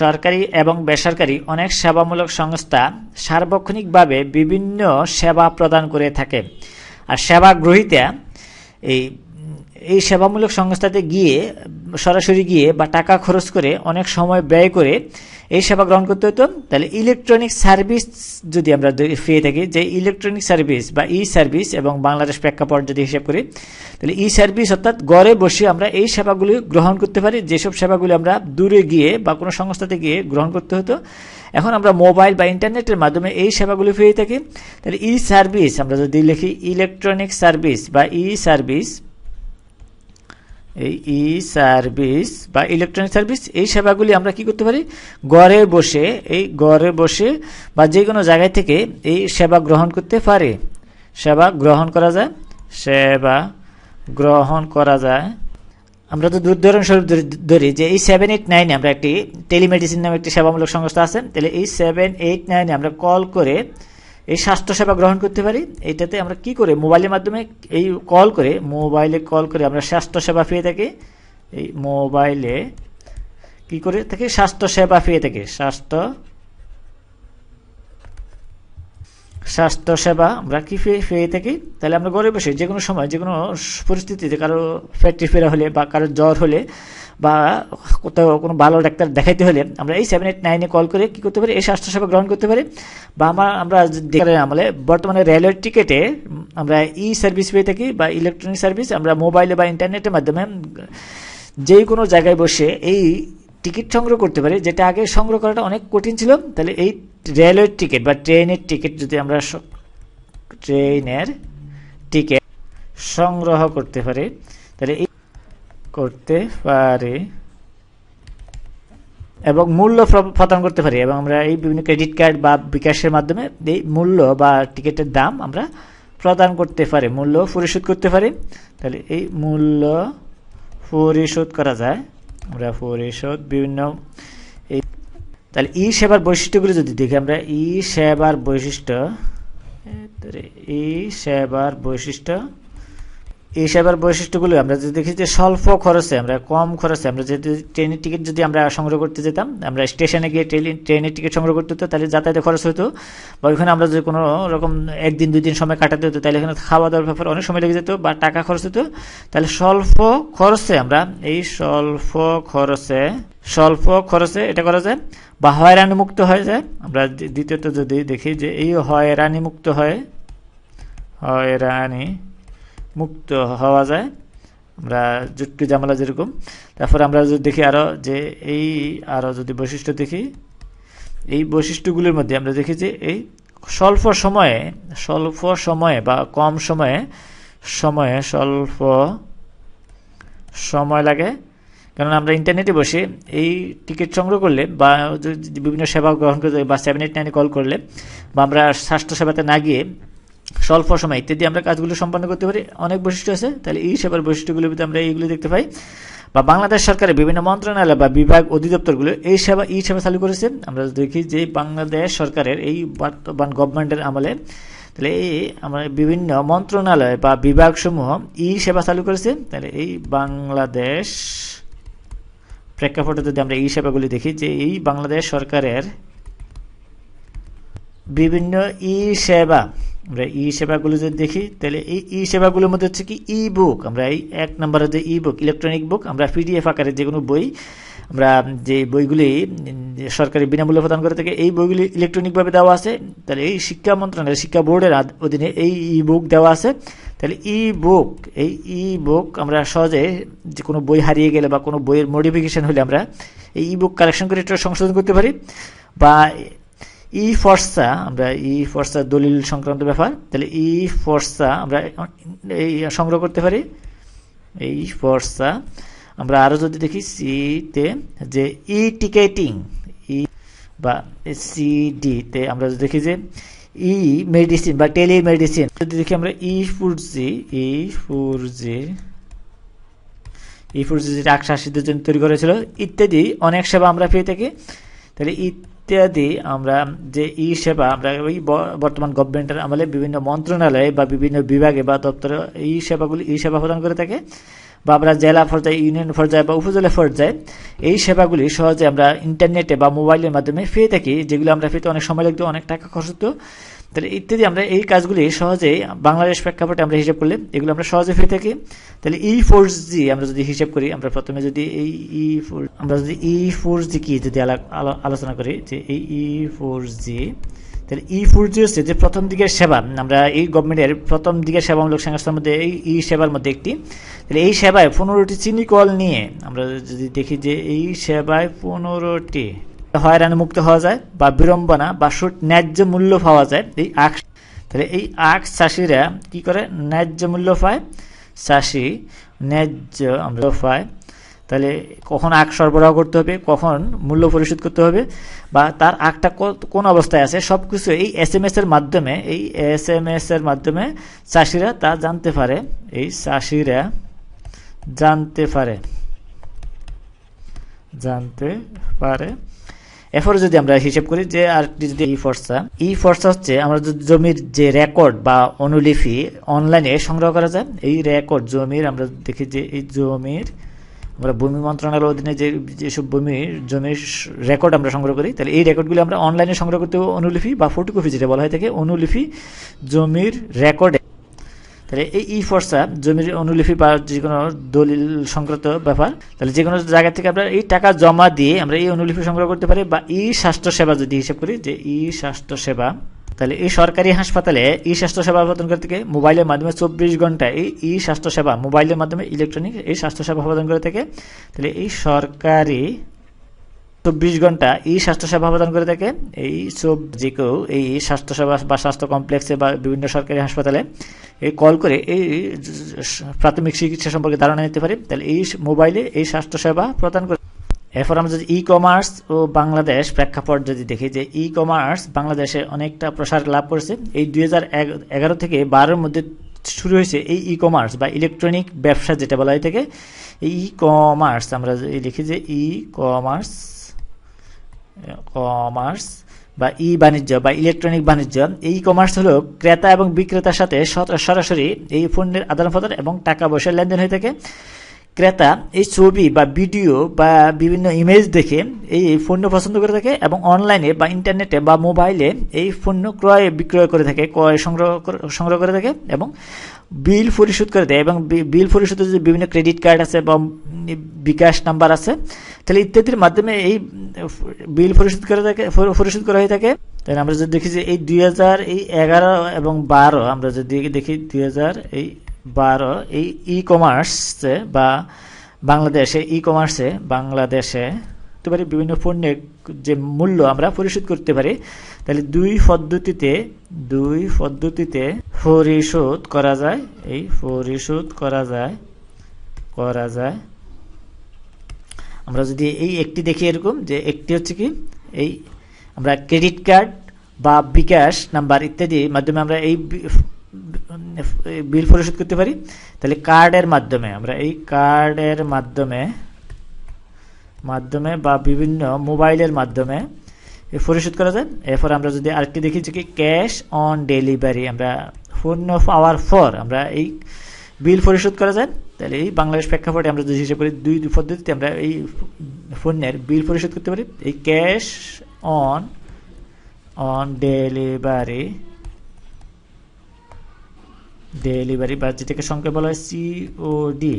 সরকারি এবং বেসরকারি অনেক সেবামূলক সংস্থা সার্বক্ষণিকভাবে বিভিন্ন সেবা প্রদান করে থাকে। আর সেবা গ্রহীতা এই এই সেবামূলক সংস্থাতে গিয়ে, সরাসরি গিয়ে বা টাকা খরচ করে, অনেক সময় ব্যয় করে এই সেবা গ্রহণ করতে হতো, তাহলে ইলেকট্রনিক সার্ভিস যদি আমরা পেয়ে থাকি, যে ইলেকট্রনিক সার্ভিস বা ই সার্ভিস এবং বাংলাদেশ প্রেক্ষাপট যদি হিসাব করি, তাহলে ই সার্ভিস অর্থাৎ ঘরে বসে আমরা এই সেবাগুলি গ্রহণ করতে পারি, যেসব সেবাগুলি আমরা দূরে গিয়ে বা কোনো সংস্থাতে গিয়ে গ্রহণ করতে হতো। এখন আমরা মোবাইল বা ইন্টারনেটের মাধ্যমে এই সেবাগুলি পেয়ে থাকি, তাহলে ই সার্ভিস আমরা যদি লিখি ইলেকট্রনিক সার্ভিস বা ই সার্ভিস এই ই সার্ভিস বা ইলেকট্রনিক সার্ভিস, এই সেবাগুলি আমরা কি করতে পারি? ঘরে বসে, এই ঘরে বসে বা যে কোনো জায়গায় থেকে এই সেবা গ্রহণ করতে পারে। সেবা গ্রহণ করা যায়। সেবা গ্রহণ করা যায়। আমরা তো উদাহরণস্বরূপ ধরি যে এই সেভেন এইট নাইনে আমরা একটি টেলিমেডিসিন নামে একটি সেবামূলক সংস্থা আছে। তাহলে এই সেভেন এইট নাইনে আমরা কল করে এই স্বাস্থ্যসেবা গ্রহণ করতে পারি? এটাতে আমরা কি করে, মোবাইলের মাধ্যমে এই কল করে, মোবাইলে কল করে আমরা স্বাস্থ্যসেবা পেয়ে থাকি? এই মোবাইলে কি করে থাকি? স্বাস্থ্যসেবা পেয়ে থাকি। স্বাস্থ্য স্বাস্থ্যসেবা আমরা কি পেয়ে থাকি? তাহলে আমরা ঘরে বসে যে কোনো সময় যে কোনো পরিস্থিতিতে কারও ফ্যাক্টরি ফেরা হলে বা কারও জ্বর হলে বা কোথাও কোনো ভালো ডাক্তার দেখাইতে হলে আমরা এই সেভেন এইট নাইনে কল করে কী করতে পারি? এই স্বাস্থ্যসেবা গ্রহণ করতে পারি। বা আমার, আমরা আমলে বর্তমানে রেলওয়ের টিকিটে আমরা ই সার্ভিস পেয়ে থাকি বা ইলেকট্রনিক সার্ভিস আমরা মোবাইলে বা ইন্টারনেটের মাধ্যমে যে কোনো জায়গায় বসে এই টিকিট সংগ্রহ করতে পারি, যেটা আগে সংগ্রহ করাটা অনেক কঠিন ছিল, তাহলে এই রেলওয়ের টিকিট বা ট্রেনের টিকিট যদি আমরা ট্রেনের টিকিট সংগ্রহ করতে পারি, তাহলে এই করতে পারি এবং মূল্য প্রদান করতে পারি এবং আমরা এই বিভিন্ন ক্রেডিট কার্ড বা বিকাশের মাধ্যমে এই মূল্য বা টিকিটের দাম আমরা প্রদান করতে পারি, মূল্য পরিশোধ করতে পারি, তাহলে এই মূল্য পরিশোধ করা যায়। আমরা পরিশোধ বিভিন্ন এই তাহলে ই সেবার বৈশিষ্ট্যগুলি যদি দেখি আমরা, ই সেবার বৈশিষ্ট্য ই সেবার বৈশিষ্ট্য এই সেবার বৈশিষ্ট্যগুলো আমরা যদি দেখি যে স্বল্প খরচে আমরা, কম খরচে আমরা যদি ট্রেনের টিকিট যদি আমরা সংগ্রহ করতে যেতাম, আমরা স্টেশনে গিয়ে ট্রেনের টিকিট সংগ্রহ করতে হতো, তাহলে যাতায়াতে খরচ হতো। বা ওইখানে আমরা যদি কোনো রকম একদিন, দুই দিন সময় কাটাতে হতো, তাহলে এখানে খাওয়া দাওয়ার ব্যাপারে অনেক সময় লেগে যেত বা টাকা খরচ হতো। তাহলে স্বল্প খরচে আমরা এই স্বল্প খরচে স্বল্প খরচে এটা করা যায়। বা হয়রানি মুক্ত হয়ে যায়। আমরা দ্বিতীয়ত যদি দেখি যে এই হয়রানি মুক্ত হয়, হয়রানি মুক্ত হওয়া যায়। আমরা জুটকি জামালা যেরকম। তারপর আমরা যদি দেখি আরও যে এই আরও যদি বৈশিষ্ট্য দেখি, এই বৈশিষ্ট্যগুলির মধ্যে আমরা দেখি যে এই স্বল্প সময়ে স্বল্প সময়ে বা কম সময়ে সময়ে স্বল্প সময় লাগে। কারণ আমরা ইন্টারনেটে বসে এই টিকিট সংগ্রহ করলে বা বিভিন্ন সেবা গ্রহণ করতে বা সেভেন এইট নাইনে কল করলে বা আমরা স্বাস্থ্যসেবাতে না গিয়ে স্বল্প সময় ইত্যাদি আমরা কাজগুলো সম্পন্ন করতে পারি। অনেক বৈশিষ্ট্য আছে। তাহলে এই সেবার বৈশিষ্ট্যগুলোর ভিতরে আমরা এইগুলো দেখতে পাই। বা বাংলাদেশ সরকারের বিভিন্ন মন্ত্রণালয় বা বিভাগ অধিদপ্তরগুলো এই সেবা ই সেবা চালু করেছে। আমরা দেখি যে বাংলাদেশ সরকারের এই বর্তমান গভর্নমেন্টের আমলে, তাহলে এই আমরা বিভিন্ন মন্ত্রণালয় বা বিভাগসমূহ ই সেবা চালু করেছে। তাহলে এই বাংলাদেশ প্রেক্ষাপটে যদি আমরা এই সেবাগুলি দেখি যে এই বাংলাদেশ সরকারের বিভিন্ন ই সেবা আমরা ই সেবাগুলো যদি দেখি, তাহলে এই ই সেবাগুলোর মধ্যে হচ্ছে কি ই বুক আমরা এই এক নম্বরে যে ই বুক ইলেকট্রনিক বুক আমরা পিডিএফ আকারে যে কোনো বই, আমরা যে বইগুলি সরকারি বিনামূল্যে প্রদান করে থাকে, এই বইগুলি ইলেকট্রনিকভাবে দেওয়া আছে। তাহলে এই শিক্ষা মন্ত্রণালয়, শিক্ষা বোর্ডের অধীনে এই ই বুক দেওয়া আছে। তাহলে ই বুক এই ই বুক আমরা সহজে যে কোনো বই হারিয়ে গেলে বা কোনো বইয়ের মডিফিকেশন হলে আমরা এই ই বুক কালেকশন করে এটা সংশোধন করতে পারি। বা ই ফর্সা, আমরা ই ফর্সা দলিল সংক্রান্ত ব্যাপার, তাহলে ই ফর্সা আমরা এই সংগ্রহ করতে পারি। এই ফর্সা, আমরা আরও যদি দেখি সিতে যে ই টিকেটিং, ই বা সিডিতে আমরা যদি দেখি যে ই মেডিসিন বা টেলিমেডিসিন, যদি দেখি আমরা ই ফুরজি ই ফুরজি ই ফুরজি যেটা একশো জন্য তৈরি করেছিল, ইত্যাদি অনেক সেবা আমরা পেয়ে থাকি। তাহলে ইত্যাদি আমরা যে ই সেবা, আমরা ওই বর্তমান গভর্নমেন্টের আমলে বিভিন্ন মন্ত্রণালয়ে বা বিভিন্ন বিভাগে বা দপ্তরে ই সেবাগুলি, ই সেবা প্রদান করে থাকে। বা আমরা জেলা পর্যায়ে, ইউনিয়ন পর্যায়ে বা উপজেলা পর্যায়ে এই সেবাগুলি সহজে আমরা ইন্টারনেটে বা মোবাইলের মাধ্যমে পেয়ে থাকি, যেগুলো আমরা পেতে অনেক সময় লাগতো, অনেক টাকা খরচ হতো। তাহলে ইত্যাদি আমরা এই কাজগুলি সহজেই বাংলাদেশ প্রেক্ষাপটে আমরা হিসাব করলে এগুলো আমরা সহজে পেয়ে থাকি। তাহলে ই ফোর জি আমরা যদি হিসাব করি, আমরা প্রথমে যদি এই ই ফোর আমরা যদি ই ফোর জি কি যদি আলা- আলোচনা করি যে এই ই ফোর জি তাহলে ই ফোর জি হচ্ছে যে প্রথম দিকের সেবা, আমরা এই গভর্নমেন্টের প্রথম দিকের সেবামূলক সংস্থার মধ্যে এই ই সেবার মধ্যে একটি। তাহলে এই সেবায় পনেরোটি চিনি কল নিয়ে আমরা যদি দেখি যে এই সেবায় পনেরোটি হয়রানি মুক্ত হওয়া যায়, বা বিড়ম্বনা বা সুট ন্যায্য মূল্য পাওয়া যায়, এই আখ তাহলে এই আখ চাষিরা কি করে? ন্যায্য মূল্য পায়। চাষি ন্যায্য আমরা পায়। তাহলে কখন আখ সরবরাহ করতে হবে? কখন মূল্য পরিশোধ করতে হবে? বা তার আখটা কোন অবস্থায় আছে? সব কিছু এই এস এম এস এর মাধ্যমে, এই এস এম এস এর মাধ্যমে চাষিরা তা জানতে পারে। এই চাষিরা জানতে পারে। জানতে পারে। এরপরে যদি আমরা হিসেব করি যে আর যদি ই ফর্সা ই ফর্সা হচ্ছে আমরা জমির যে রেকর্ড বা অনুলিপি অনলাইনে সংগ্রহ করা যায়, এই রেকর্ড জমির আমরা দেখি যে এই জমির, আমরা ভূমি মন্ত্রণালয়ের অধীনে যে, যেসব ভূমির জমির রেকর্ড আমরা সংগ্রহ করি, তাহলে এই রেকর্ডগুলি আমরা অনলাইনে সংগ্রহ করতে অনুলিপি বা ফটোকপি যেটা বলা হয় থাকে অনুলিপি জমির রেকর্ডে তাহলে এই ই ফর্সা জমির অনুলিপি বা যে কোনো দলিল সংক্রান্ত ব্যাপার, তাহলে যে কোনো জায়গা থেকে আমরা এই টাকা জমা দিয়ে আমরা এই অনুলিপি সংগ্রহ করতে পারি বা ই স্বাস্থ্য সেবা যদি হিসেব করি যে ই স্বাস্থ্য সেবা, তাহলে এই সরকারি হাসপাতালে ই স্বাস্থ্য সেবা প্রদান করে থেকে মোবাইলের মাধ্যমে চব্বিশ ঘণ্টা এই ই স্বাস্থ্য সেবা, মোবাইলের মাধ্যমে ইলেকট্রনিক এই স্বাস্থ্য সেবা প্রদান করে থাকে। তাহলে এই সরকারি চব্বিশ ঘণ্টা এই স্বাস্থ্যসেবা প্রদান করে থাকে। এই সব যে কেউ এই স্বাস্থ্যসেবা বা স্বাস্থ্য কমপ্লেক্সে বা বিভিন্ন সরকারি হাসপাতালে এই কল করে এই প্রাথমিক চিকিৎসা সম্পর্কে ধারণা নিতে পারে। তাহলে এই মোবাইলে এই স্বাস্থ্যসেবা প্রদান করে এরপর আমরা যদি ই কমার্স ও বাংলাদেশ প্রেক্ষাপট যদি দেখি যে ই কমার্স বাংলাদেশে অনেকটা প্রসার লাভ করেছে। এই দুই এগারো থেকে বারোর মধ্যে শুরু হয়েছে এই ই কমার্স বা ইলেকট্রনিক ব্যবসা যেটা বলা হয় থাকে এই ই কমার্স আমরা লিখি যে ই কমার্স কমার্স বা ই বাণিজ্য বা ইলেকট্রনিক বাণিজ্য, এই কমার্স হলো ক্রেতা এবং বিক্রেতার সাথে সরাসরি এই পণ্যের আদান প্রদান এবং টাকা পয়সার লেনদেন হয়ে থাকে। ক্রেতা এই ছবি বা ভিডিও বা বিভিন্ন ইমেজ দেখে এই পণ্য পছন্দ করে থাকে এবং অনলাইনে বা ইন্টারনেটে বা মোবাইলে এই পণ্য ক্রয় বিক্রয় করে থাকে, ক্রয় সংগ্রহ সংগ্রহ করে থাকে এবং বিল পরিশোধ করে দেয় এবং বিল পরিশোধের যে বিভিন্ন ক্রেডিট কার্ড আছে বা বিকাশ নাম্বার আছে, তাহলে ইত্যাদির মাধ্যমে এই বিল পরিশোধ করে থাকে পরিশোধ করা হয়ে থাকে। তাহলে আমরা যদি দেখি যে এই দুই হাজার এই এগারো এবং বারো, আমরা যদি দেখি দুই হাজার এই বারো, এই ই কমার্সে বা বাংলাদেশে ই কমার্সে বাংলাদেশে পারি বিভিন্ন পণ্যের যে মূল্য আমরা পরিশোধ করতে পারি, তাহলে দুই পদ্ধতিতে দুই পদ্ধতিতে পরিশোধ করা যায়। এই পরিশোধ করা যায় করা যায়। আমরা যদি এই একটি দেখি এরকম, যে একটি হচ্ছে কি, এই আমরা ক্রেডিট কার্ড বা বিকাশ নাম্বার ইত্যাদি মাধ্যমে আমরা এই বিল পরিশোধ করতে পারি। তাহলে কার্ডের মাধ্যমে, আমরা এই কার্ডের মাধ্যমে মাধ্যমে বা বিভিন্ন মোবাইলের মাধ্যমে। পরিশোধ করা যায়। এরপর আমরা যদি আরেকটি দেখি যে কি ক্যাশ অন ডেলিভারি, আমরা পণ্য পাওয়ার ফর আমরা এই বিল পরিশোধ করা যায়। তাহলে এই বাংলাদেশ প্রেক্ষাপটে আমরা যদি হিসেবে করি দুই পদ্ধতিতে আমরা এই পণ্যের বিল পরিশোধ করতে পারি। এই cash on on delivery delivery বা যেটাকে সংখ্যা বলা হয় সিওডি